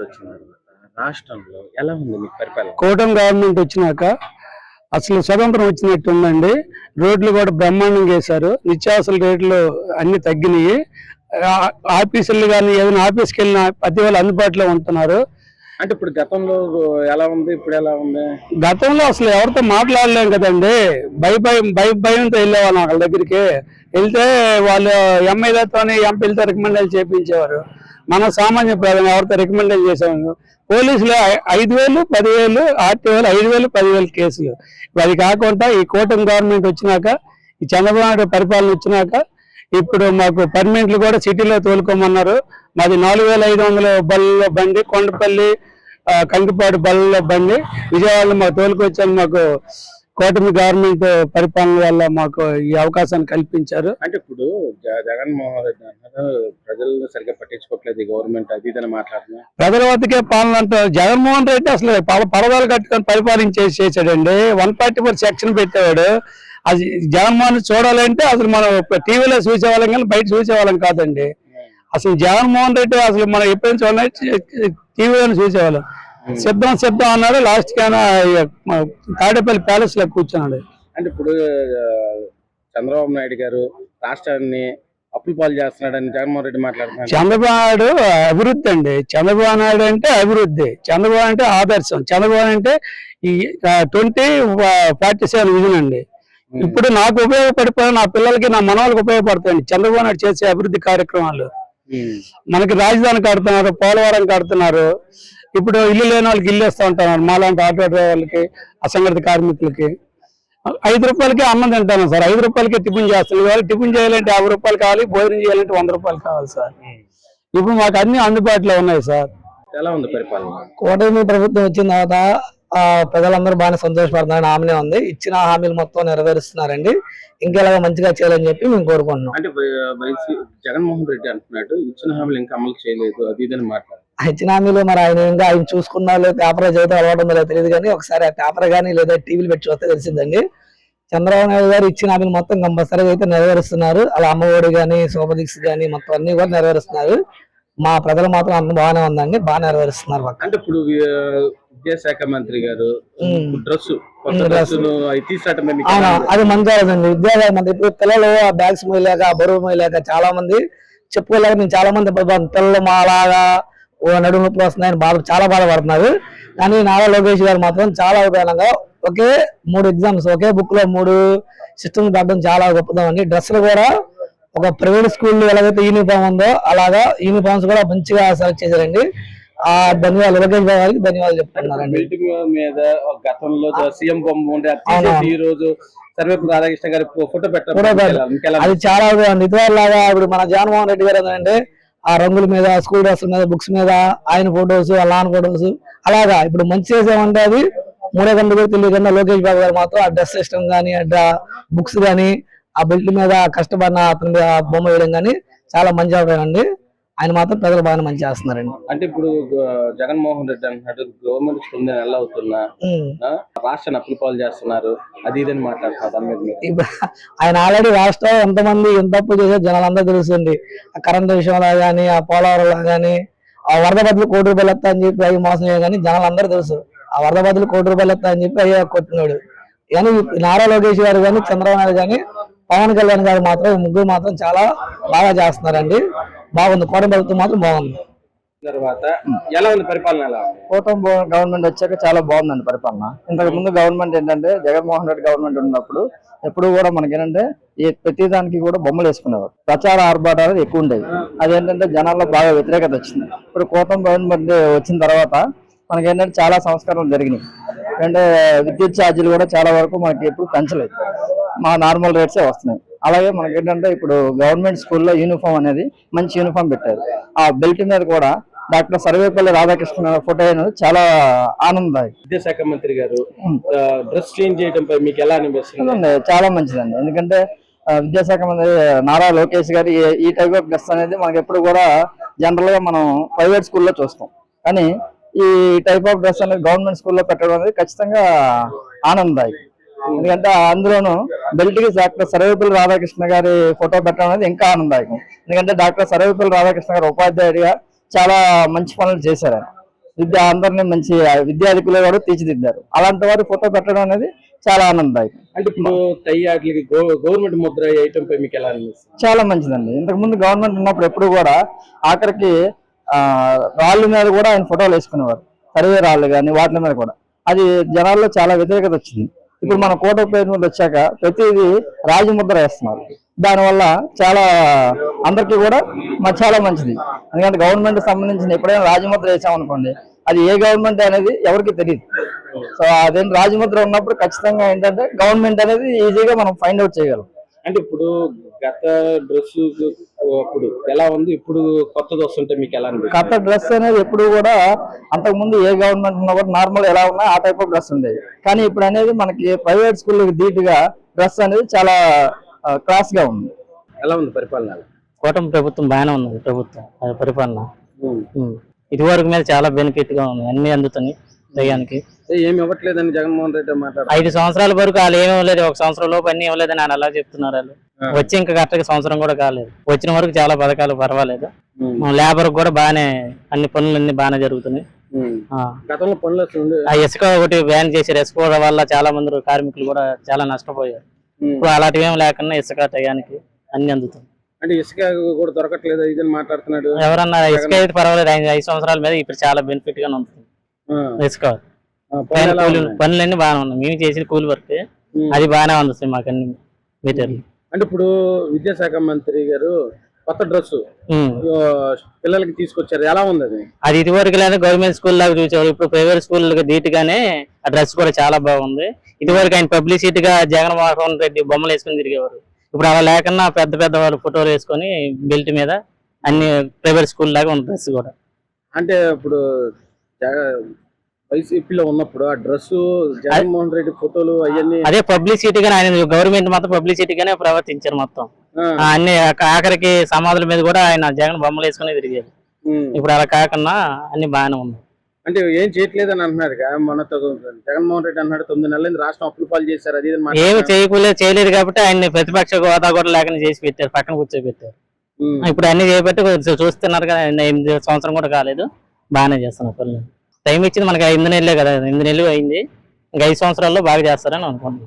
Government వచ్చిన రాష్ట్రంలో ఎలా ఉంది మీకు పరిపాలన? కూటమి గవర్నమెంట్ వచ్చినాక అసలు స్వతంత్రం వచ్చినట్టు ఉందండి. రోడ్లు కూడా బ్రహ్మాండంగా వేశారు. నిత్యావసర రేట్లు అన్ని తగ్గినాయి. ఆఫీసులు కానీ ఏదైనా ఆఫీస్కి వెళ్ళినా ప్రతి వాళ్ళు అందుబాటులో ఉంటున్నారు. అంటే ఇప్పుడు గతంలో ఎలా ఉంది? ఇప్పుడు ఎలా ఉంది? గతంలో అసలు ఎవరితో మాట్లాడలేం కదండి. భయ భయం భయ భయంతో వెళ్ళేవాళ్ళం వాళ్ళ దగ్గరికి. వెళ్తే వాళ్ళు ఎంఐలతో ఎంపీలతో రికమెండేషన్ చేయించేవారు మనం సామాన్య ప్రజలు ఎవరితో రికమెండేషన్ చేసాము పోలీసులు ఐ- ఐదు వేలు పదివేలు ఆర్టీఓలు ఐదు వేలు పదివేలు కేసులు. అది కాకుండా ఈ కూటమి గవర్నమెంట్ వచ్చినాక ఈ చంద్రబాబు నాయుడు పరిపాలన వచ్చినాక ఇప్పుడు మాకు పర్మనెంట్లు కూడా సిటీలో తోలుకోమన్నారు. మాది నాలుగు వేల ఐదు వందల బళ్ళ బండి కొండపల్లి కంకిపాడు బళ్ళలో బండి. విజయవాడలో మాకు తోలుకొచ్చాను మాకు కూటమి గవర్నమెంట్ పరిపాలన వల్ల మాకు ఈ అవకాశాన్ని కల్పించారు. అంటే ఇప్పుడు జగన్మోహన్ రెడ్డి ప్రజలను సరిగ్గా పట్టించుకోవట్లేదు గవర్నమెంట్ అది ఇదని మాట్లాడుతున్నారు ప్రజల వద్దకే పాలన అంటే జగన్మోహన్ రెడ్డి అసలు పరదాలు కట్టుకొని పరిపాలించేసి చేశాడండి. వన్ ఫార్టీ ఫోర్ సెక్షన్ పెట్టేవాడు. అది జగన్మోహన్ చూడాలంటే అసలు మనం టీవీలో చూసేవాళ్ళం కానీ బయట చూసేవాళ్ళం కాదండి. అసలు జగన్మోహన్ రెడ్డి అసలు మనం ఎప్పుడైనా చూడాలి టీవీలో చూసేవాళ్ళం. సిద్ధం సిద్ధం అన్నాడు. లాస్ట్ కైనా తాడేపల్లి ప్యాలెస్లో కూర్చున్నాడు. అంటే ఇప్పుడు చంద్రబాబు నాయుడు గారు రాష్ట్రాన్ని అప్పులు పాలు చేస్తున్నాడని జగన్మోహన్ రెడ్డి మాట్లాడుతున్నారు. చంద్రబాబు నాయుడు అభివృద్ధి అండి. చంద్రబాబు నాయుడు అంటే అభివృద్ధి. చంద్రబాబు అంటే ఆదర్శం. చంద్రబాబు అంటే ఈ ట్వంటీ ఫార్టీ సెవెన్ విజన్ అండి. ఇప్పుడు నాకు ఉపయోగపడిపోయి నా పిల్లలకి నా మనవాళ్ళకి ఉపయోగపడతాయండి. చంద్రబాబు నాయుడు చేసే అభివృద్ధి కార్యక్రమాలు. మనకి రాజధాని కడుతున్నారు పోలవరం కడుతున్నారు. ఇప్పుడు ఇల్లు లేని వాళ్ళకి ఇల్లు ఇస్తూ ఉంటున్నారు మాలాంటి ఆటో డ్రైవర్లకి అసంఘటిత కార్మికులకి. ఐదు రూపాయలకి అన్నం తింటాను సార్. ఐదు రూపాయలకి టిఫిన్ చేస్తాను ఇవాళ టిఫిన్ చేయాలంటే యాభై రూపాయలు కావాలి భోజనం చేయాలంటే వంద రూపాయలు కావాలి సార్. ఇప్పుడు మాకు అన్ని అందుబాటులో ఉన్నాయి సార్. ఎలా ఉంది పరిపాలన? కూటమి ప్రభుత్వం వచ్చిన తర్వాత ఆ, ప్రజలందరూ బాగానే సంతోషపడుతున్నారని హామీ ఉంది. ఇచ్చిన హామీలు మొత్తం నెరవేరుస్తున్నారండి. ఇంకెలాగా మంచిగా చేయాలని చెప్పి మేము కోరుకుంటున్నాం. అంటే జగన్మోహన్ రెడ్డి అంటున్నాడు ఇచ్చిన హామీలు ఇంకా అమలు చేయలేదు అది ఇదని మాట్లాడు ఆ ఇచ్చిన హామీలు మరి ఆయన ఇంకా ఆయన చూసుకున్నా లేదు పేపర్ చదివితే అలవాటు ఉందో లేదో తెలియదు కానీ ఒకసారి ఆ పేపర్ కానీ లేదా టీవీలు పెట్టి చూస్తే తెలిసిందండి. చంద్రబాబు నాయుడు గారు ఇచ్చిన హామీలు మొత్తం కంపల్సరీగా అయితే నెరవేరుస్తున్నారు. అలా అమ్మఒడి కానీ సోపదీక్ష కానీ మొత్తం అన్ని కూడా నెరవేరుస్తున్నారు. మా ప్రజలు మాత్రం అంత బాగానే ఉందండి బాగా నెరవేరుస్తున్నారు అంటే ఇప్పుడు విద్యాశాఖ మంత్రి గారు. డ్రెస్? అది మంచి ఆలోచన విద్యాలయం మంది ఇప్పుడు పిల్లలు ఆ బ్యాగ్స్ మోయలేక బరువు మోయలేక చాలా మంది చెప్పుకోలేక నేను చాలా మంది పిల్లలు మా అలాగా ఓ నడుము నొప్పులు వస్తున్నాయని బాధ చాలా బాధపడుతున్నారు. కానీ నారా లోకేష్ గారు మాత్రం చాలా ఉపయోగంగా ఒకే మూడు ఎగ్జామ్స్ ఒకే బుక్లో మూడు సిస్టమ్స్ పెట్టడం చాలా గొప్పదం అండి. డ్రెస్సులు కూడా ఒక ప్రైవేట్ స్కూల్లో ఎలాగైతే యూనిఫామ్ ఉందో అలాగా యూనిఫామ్స్ కూడా మంచిగా సెలెక్ట్ చేశారండి. ఆ ధన్యవాదాలు. లోకేష్ బాబు గారికి ధన్యవాదాలు చెప్తున్నారండి బిల్డింగ్ మీద గతంలో సీఎం బొమ్మ ఉండే అది అవునా. తీసేసి ఈ రోజు రాధాకృష్ణ గారి ఫోటో. ఇంకెలా అది చాలా బాగుంది. ఇదివరలాగా ఇప్పుడు మన జగన్మోహన్ రెడ్డి గారు ఏంటంటే ఆ రంగుల మీద స్కూల్ డ్రెస్ల మీద బుక్స్ మీద ఆయన ఫొటోస్ లాన్ ఫొటోస్ అలాగా ఇప్పుడు మంచి చేసామంటే అది మూడే గంటలు కూడా లోకేష్ బాబు గారు మాత్రం ఆ డ్రెస్ సిస్టమ్ కానీ ఆ బుక్స్ కానీ ఆ బెల్ట్ మీద కష్టపడిన అతని బొమ్మ వేయడం కానీ చాలా మంచి అభిప్రాయం అండి. ఆయన మాత్రం ప్రజలు బాగా మంచి చేస్తున్నారండి. అంటే ఇప్పుడు జగన్మోహన్ రెడ్డి అంటున్నాడు గవర్నమెంట్ తొమ్మిది నెలలు అవుతున్నా రాష్ట్రాన్ని అప్పులు పాలు చేస్తున్నారు. అది ఇదని మాట్లాడుతున్నారు ఆయన ఆల్రెడీ రాష్ట్రం ఎంతమంది ఎంత తప్పు చేసే జనాలందరూ తెలుస్తుంది ఆ కరెంట్ విషయంలో కానీ ఆ పోలవరంలో కానీ ఆ వరద బదులు కోటి రూపాయలు ఎత్తా అని చెప్పి అవి మోసం కానీ జనాలందరూ తెలుసు. ఆ వరద బదులు కోటి రూపాయలు ఎత్తా అని చెప్పి అయ్యా కొట్టినాడు. కానీ నారా లోకేష్ గారు కానీ చంద్రబాబు నాయుడు కానీ పవన్ కళ్యాణ్ గారు మాత్రం ఈ ముగ్గురు మాత్రం చాలా బాగా చేస్తున్నారండి. బాగుంది. కోట ప్రభుత్వం మాత్రం బాగుంది. తర్వాత ఎలా ఉంది పరిపాలన ఎలా కూటమి గవర్నమెంట్ వచ్చాక చాలా బాగుందండి పరిపాలన. ఇంతకు ముందు గవర్నమెంట్ ఏంటంటే జగన్మోహన్ రెడ్డి గవర్నమెంట్ ఉన్నప్పుడు ఎప్పుడు కూడా మనకి ఏంటంటే ఈ ప్రతి దానికి కూడా బొమ్మలు వేసుకునేవారు. ప్రచార ఆర్భాటాలు ఎక్కువ ఉండేవి. అదేంటంటే జనాల్లో బాగా వ్యతిరేకత వచ్చింది. ఇప్పుడు కూటమి గవర్నమెంట్ వచ్చిన తర్వాత మనకి ఏంటంటే చాలా సంస్కరణలు జరిగినాయి. అంటే విద్యుత్ ఛార్జీలు కూడా చాలా వరకు మనకి ఎప్పుడు పెంచలేదు. మా నార్మల్ రేట్సే వస్తున్నాయి. అలాగే మనకి ఏంటంటే ఇప్పుడు గవర్నమెంట్ స్కూల్లో యూనిఫామ్ అనేది మంచి యూనిఫామ్ పెట్టారు. ఆ బెల్ట్ మీద కూడా డాక్టర్ సర్వేపల్లి రాధాకృష్ణ ఫోటో అనేది చాలా ఆనందదాయక. విద్యాశాఖ మంత్రి గారు డ్రెస్ చేంజ్ చేయడంపై మీకు ఎలా అనిపిస్తుంది? చాలా మంచిదండి. ఎందుకంటే విద్యాశాఖ మంత్రి నారా లోకేష్ గారి ఈ- టైప్ ఆఫ్ డ్రెస్ అనేది మనకి ఎప్పుడు కూడా జనరల్గా మనం ప్రైవేట్ స్కూల్లో చూస్తాం. కానీ ఈ టైప్ ఆఫ్ డ్రెస్ అనేది గవర్నమెంట్ స్కూల్లో పెట్టడం అనేది ఖచ్చితంగా ఆనందదాయకం. ఎందుకంటే అందులోను బెల్ట్కి డాక్టర్ సర్వేపల్లి రాధాకృష్ణ గారి ఫోటో పెట్టడం అనేది ఇంకా ఆనందదాయకం. ఎందుకంటే డాక్టర్ సర్వేపల్లి రాధాకృష్ణ గారు ఉపాధ్యాయుడిగా చాలా మంచి పనులు చేశారు ఆయన. విద్య అందరినీ మంచి విద్యార్థికులు కూడా తీర్చిదిద్దారు. అలాంటి వారి ఫోటో పెట్టడం అనేది చాలా ఆనందదాయకం. అంటే ఇప్పుడు వాటికి గవర్నమెంట్ ముద్ర వేయటం పై మీకు ఎలా అనిపిస్తుంది? చాలా మంచిదండి. ఇంతకు ముందు గవర్నమెంట్ ఉన్నప్పుడు ఎప్పుడు కూడా ఆఖరికి ఆ, రాళ్ళ మీద కూడా ఆయన ఫోటోలు వేసుకునేవారు. సర్వే రాళ్ళు కానీ వాటి మీద కూడా. అది జనాల్లో చాలా వ్యతిరేకత వచ్చింది. ఇప్పుడు మన కోట పేరు మీద వచ్చాక ప్రతిదీ రాజముద్ర వేస్తున్నారు. దానివల్ల చాలా అందరికీ కూడా మా చాలా మంచిది. ఎందుకంటే గవర్నమెంట్ సంబంధించిన ఎప్పుడైనా రాజముద్ర వేసామనుకోండి అది ఏ గవర్నమెంట్ అనేది ఎవరికి తెలియదు సో అదేంటి రాజముద్ర ఉన్నప్పుడు ఖచ్చితంగా ఏంటంటే గవర్నమెంట్ అనేది ఈజీగా మనం ఫైండ్ అవుట్ చేయగలం. అంటే ఇప్పుడు గత డ్రెస్ అప్పుడు ఎలా ఉంది? ఇప్పుడు కొత్తది వస్తుంటే మీకు ఎలా కొత్త డ్రెస్ అనేది ఎప్పుడు కూడా అంతకు ముందు ఏ గవర్నమెంట్ ఉన్నా కూడా నార్మల్ ఎలా ఉన్నా ఆ టైప్ ఆఫ్ డ్రెస్ ఉండేది. కానీ ఇప్పుడు అనేది మనకి ప్రైవేట్ స్కూళ్ళకి ధీటుగా డ్రెస్ అనేది చాలా క్లాస్గా ఉంది. ఎలా ఉంది పరిపాలన? కూటమి ప్రభుత్వం బాగానే ఉంది ప్రభుత్వం. పరిపాలన. ఉం. ఇదివరకు మీద చాలా బెనిఫిట్గా ఉంది అన్ని అందుతున్నాయి. దయ్యానికి. ఏమి ఇవ్వట్లేదని జగన్మోహన్ రెడ్డి మాట్లాడారు ఐదు సంవత్సరాల వరకు వాళ్ళు ఏమీ ఇవ్వలేదు. ఒక సంవత్సరం లోపు అన్ని ఇవ్వలేదని ఆయన అలా చెప్తున్నారు వాళ్ళు. వచ్చి ఇంకా కరెక్ట్గా సంవత్సరం కూడా కాలేదు. వచ్చిన వరకు చాలా పథకాలు పర్వాలేదు. లేబర్ కూడా బాగానే అన్ని పనులు అన్ని బాగానే జరుగుతున్నాయి. ఆ. గతంలో పనులు ఆ ఇసుక ఒకటి బ్యాన్ చేశారు. ఇసుక వల్ల చాలా మంది కార్మికులు కూడా చాలా నష్టపోయారు. ఇప్పుడు అలాంటివి ఏం లేకుండా ఇసుక టయానికి అన్ని అందుతుంది అంటే ఇసుక కూడా దొరకట్లేదు. ఇదని మాట్లాడుతున్నాడు? ఎవరన్నా ఇసుక అయితే పర్వాలేదు. ఐదు ఐదు సంవత్సరాల మీద ఇప్పుడు చాలా బెనిఫిట్గా ఉంటుంది ఉన్నాయి? పనులన్నీ బాగానే ఉన్నాయి. మేము చేసిన కూలి వర్క్. అది బాగానే అందుతుంది మాకు అన్ని మెటీరియల్ అంటే ఇప్పుడు విద్యాశాఖ మంత్రి గారు కొత్త డ్రెస్ పిల్లలకి తీసుకొచ్చారు. ఎలా ఉంది అది? అది ఇదివరకు లేదా. గవర్నమెంట్ స్కూల్ లాగా చూసేవారు ఇప్పుడు ప్రైవేట్ స్కూల్ ధీటుగానే ఆ డ్రెస్ కూడా చాలా బాగుంది. ఇదివరకు ఆయన పబ్లిసిటీ గా జగన్మోహన్ రెడ్డి బొమ్మలు వేసుకుని తిరిగేవారు. ఇప్పుడు అలా లేకుండా పెద్ద పెద్ద వాళ్ళు ఫోటోలు వేసుకొని బెల్ట్ మీద అన్ని ప్రైవేట్ స్కూల్ లాగా ఉంది డ్రెస్ కూడా. అంటే ఇప్పుడు వైసీపీలో ఉన్నప్పుడు ఆ డ్రెస్ జగన్మోహన్ రెడ్డి ఫోటోలు అవన్నీ అదే పబ్లిసిటీ గానే ఆయన గవర్నమెంట్ మొత్తం పబ్లిసిటీ గానే ప్రవర్తించారు మొత్తం అన్ని ఆఖ- ఆఖరికి సమాధుల మీద కూడా ఆయన జగన్ బొమ్మలు వేసుకుని తిరిగేది ఉం. ఇప్పుడు అలా కాకుండా అన్ని బాగానే ఉంది అంటే ఏం చేయట్లేదని అంటున్నారు కదా మనతో జగన్మోహన్ రెడ్డి అన్నాడు తొమ్మిది నెలల రాష్ట్రం అప్పులు పాలు చేశారు అది అని ఏమి. చేయకూడలేదు చేయలేదు కాబట్టి ఆయన్ని ప్రతిపక్ష హోదా కూడా లేకుండా చేసి పెట్టారు పక్కన కూర్చోబెట్టారు. ఇప్పుడు అన్ని చేయబట్టి కొంచెం చూస్తున్నారు కదా ఎనిమిది సంవత్సరం కూడా కాలేదు బాగానే చేస్తున్నారు పనులు. టైం ఇచ్చింది మనకి ఐదు నెలలే కదా ఎనిమిది నెలలు అయింది. ఇంకా ఐదు సంవత్సరాల్లో బాగా చేస్తారని అనుకుంటున్నాను